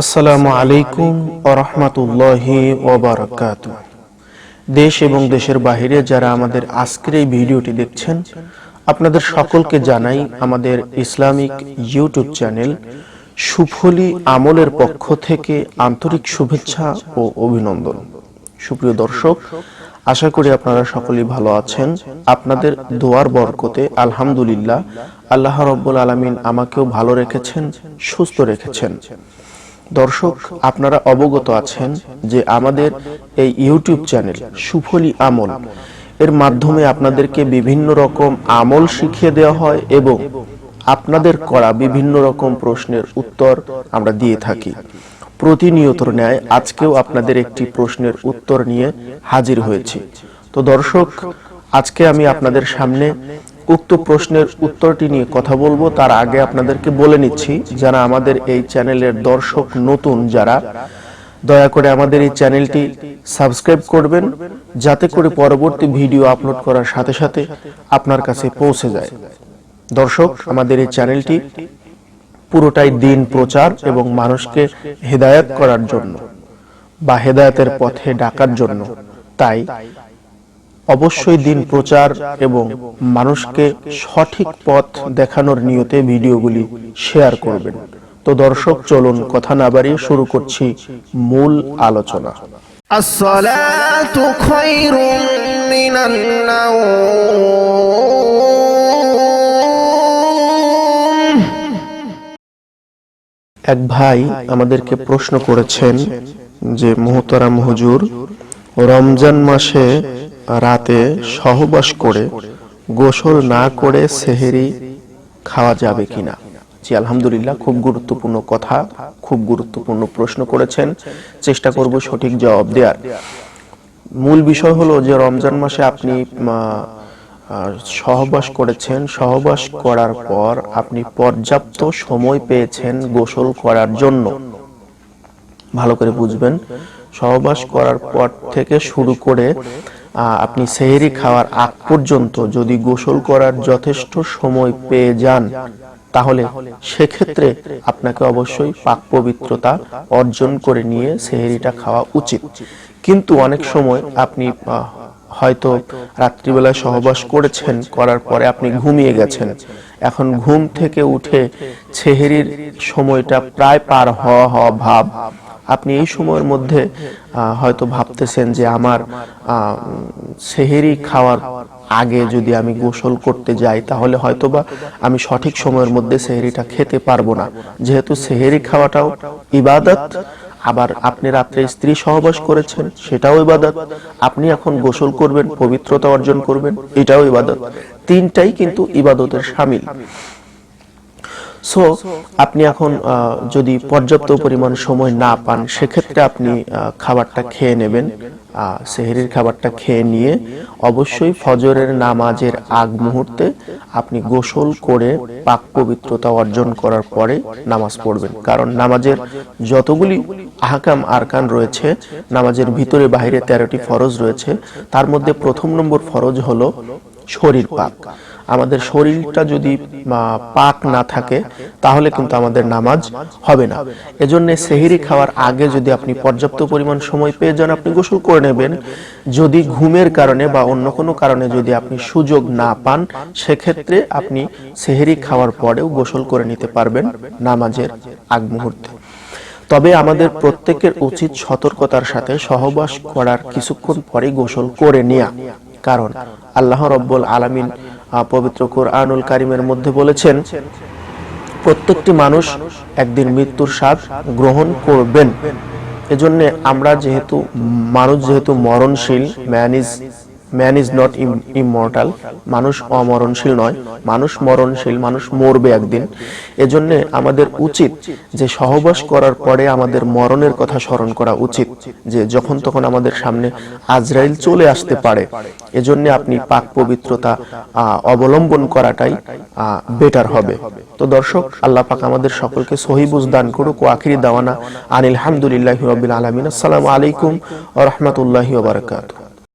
আসসালামু আলাইকুম ওরহমতুল্লাহি ওবরাকাত দেশ এবং দেশের বাইরে যারা আমাদের আজকের এই ভিডিওটি দেখছেন, আপনাদের সকলকে জানাই আমাদের ইসলামিক ইউটিউব চ্যানেল সুফলি আমলের পক্ষ থেকে আন্তরিক শুভেচ্ছা ও অভিনন্দন। সুপ্রিয় দর্শক, আশা করি আপনারা সকলেই ভালো আছেন। আপনাদের দোয়ার বরকতে আলহামদুলিল্লাহ আল্লাহ রব্বুল আলমিন আমাকেও ভালো রেখেছেন, সুস্থ রেখেছেন। দর্শক, আপনারা অবগত আছেন যে আমাদের এই ইউটিউব চ্যানেল সুফলি আমল। এর মাধ্যমে আপনাদেরকে বিভিন্ন রকম আমল শিখিয়ে দেওয়া হয় এবং আপনাদের করা বিভিন্ন রকম প্রশ্নের উত্তর আমরা দিয়ে থাকি। প্রতিনিয়তর ন্যায় আজকেও আপনাদের একটি প্রশ্নের উত্তর নিয়ে হাজির হয়েছি। তো দর্শক, আজকে আমি আপনাদের সামনে উক্ত প্রশ্নের উত্তরটি নিয়ে কথা বলব। তার আগে আপনাদেরকে বলে নিচ্ছি, যারা আমাদের এই চ্যানেলের দর্শক নতুন, যারা দয়া করে আমাদের এই চ্যানেলটি সাবস্ক্রাইব করবেন, যাতে করে পরবর্তী ভিডিও আপলোড করার সাথে সাথে আপনার কাছে পৌঁছে যায়। দর্শক, আমাদের এই চ্যানেলটি পুরোটাই দিন প্রচার এবং মানুষকে হেদায়েত করার জন্য বা হেদায়তের পথে ডাকার জন্য। তাই অবশ্যই দিন প্রচার এবং মানুষকে সঠিক পথ দেখানোর নিয়তে ভিডিওগুলি শেয়ার করবেন। তো দর্শক চলুন কথা না বাড়িয়ে শুরু করছি মূল আলোচনা। এক ভাই আমাদেরকে প্রশ্ন করেছেন যে মহতারাম হুজুর রমজান মাসে রাতে সহবাস করে গোসল না করে সেহেরি খাওয়া যাবে কিনা? জি, আলহামদুলিল্লাহ, খুব গুরুত্বপূর্ণ কথা, খুব গুরুত্বপূর্ণ প্রশ্ন করেছেন। চেষ্টা করব সঠিক জবাব দেওয়ার মূল বিষয় হলো যে, রমজান মাসে আপনি সহবাস করেছেন। সহবাস করার পর আপনি পর্যাপ্ত সময় পেয়েছেন গোসল করার জন্য। ভালো করে বুঝবেন। সহবাস করার পর থেকে শুরু করে আপনি সেহেরি খাওয়ার আগ পর্যন্ত যদি গোসল করার যথেষ্ট সময় পেয়ে যান, তাহলে সেক্ষেত্রে আপনাকে অবশ্যই পাক পবিত্রতা অর্জন করে নিয়ে সেহেরিটা খাওয়া উচিত। কিন্তু অনেক সময় আপনি হয়তো রাত্রিবেলায় সহবাস করেছেন, করার পরে আপনি ঘুমিয়ে গেছেন। এখন ঘুম থেকে উঠে ছেহেরির সময়টা প্রায় পার হওয়া হওয়া ভাব আপনি এই সময়ের মধ্যে হয়তো ভাবতেছেন যে আমার সেহেরি খাওয়ার আগে যদি আমি গোসল করতে যাই, তাহলে হয়তোবা আমি সঠিক সময়ের মধ্যে সেহেরিটা খেতে পারব না। যেহেতু সেহেরি খাওয়াটাও ইবাদত, আবার আপনি রাত্রে স্ত্রী সহবাস করেছেন, সেটাও ইবাদত। আপনি এখন গোসল করবেন, পবিত্রতা অর্জন করবেন, এটাও ইবাদত। তিনটাই কিন্তু ইবাদতের সামিল। সো আপনি এখন যদি পর্যাপ্ত পরিমাণ সময় না পান, সেক্ষেত্রে আপনি খাবারটা খেয়ে নেবেন। সেহরির খাবারটা খেয়ে নিয়ে অবশ্যই ফজরের নামাজের আগ মুহূর্তে আপনি গোসল করে পাক পবিত্রতা অর্জন করার পরে নামাজ পড়বেন। কারণ নামাজের যতগুলি আহকাম আরকান রয়েছে, নামাজের ভিতরে বাইরে তেরোটি ফরজ রয়েছে, তার মধ্যে প্রথম নম্বর ফরজ হলো শরীর পাক। আমাদের শরীরটা যদি পাক না থাকে তাহলে কিন্তু আমাদের নামাজ হবে না। এজন্য সেহেরি খাওয়ার আগে যদি আপনি পর্যাপ্ত পরিমাণ সময় পেয়ে যান আপনি গোসল করে নেবেন। যদি ঘুমের কারণে বা অন্য কোনো কারণে যদি আপনি সুযোগ না পান সেক্ষেত্রে আপনি সেহেরি খাওয়ার পরেও গোসল করে নিতে পারবেন নামাজের আগ মুহূর্তে। তবে আমাদের প্রত্যেকের উচিত সতর্কতার সাথে সহবাস করার কিছুক্ষণ পরে গোসল করে নেয়া কারণ। আল্লাহ রব্বুল আলামিন পবিত্র কোরআনুল কারিমের মধ্যে বলেছেন, প্রত্যেকটি মানুষ একদিন মৃত্যুর স্বাদ গ্রহণ করবেন। এজন্য আমরা যেহেতু, মানুষ যেহেতু মরণশীল man is man is not immortal মানুষ অমরণশীল নয়। মানুষ মরণশীল, মানুষ মরবে একদিন। এজন্য আমাদের উচিত যে সহবাস করার পরে আমাদের মরণের কথা স্মরণ করা উচিত। যে যখন তখন আমাদের সামনে আজরাইল চলে আসতে পারে। এজন্য আপনি পাক পবিত্রতা অবলম্বন করাটাই বেটার হবে। তো দর্শক, আল্লাহ পাক আমাদের সকলকে সহিবুজ দান করুক ও আখিরি দাওয়ানা আনিল হামদুলিল্লাহি রাব্বিল আলামিন। আসসালামু আলাইকুম ওয়া রাহমাতুল্লাহি ওয়া বারাকাতুহু।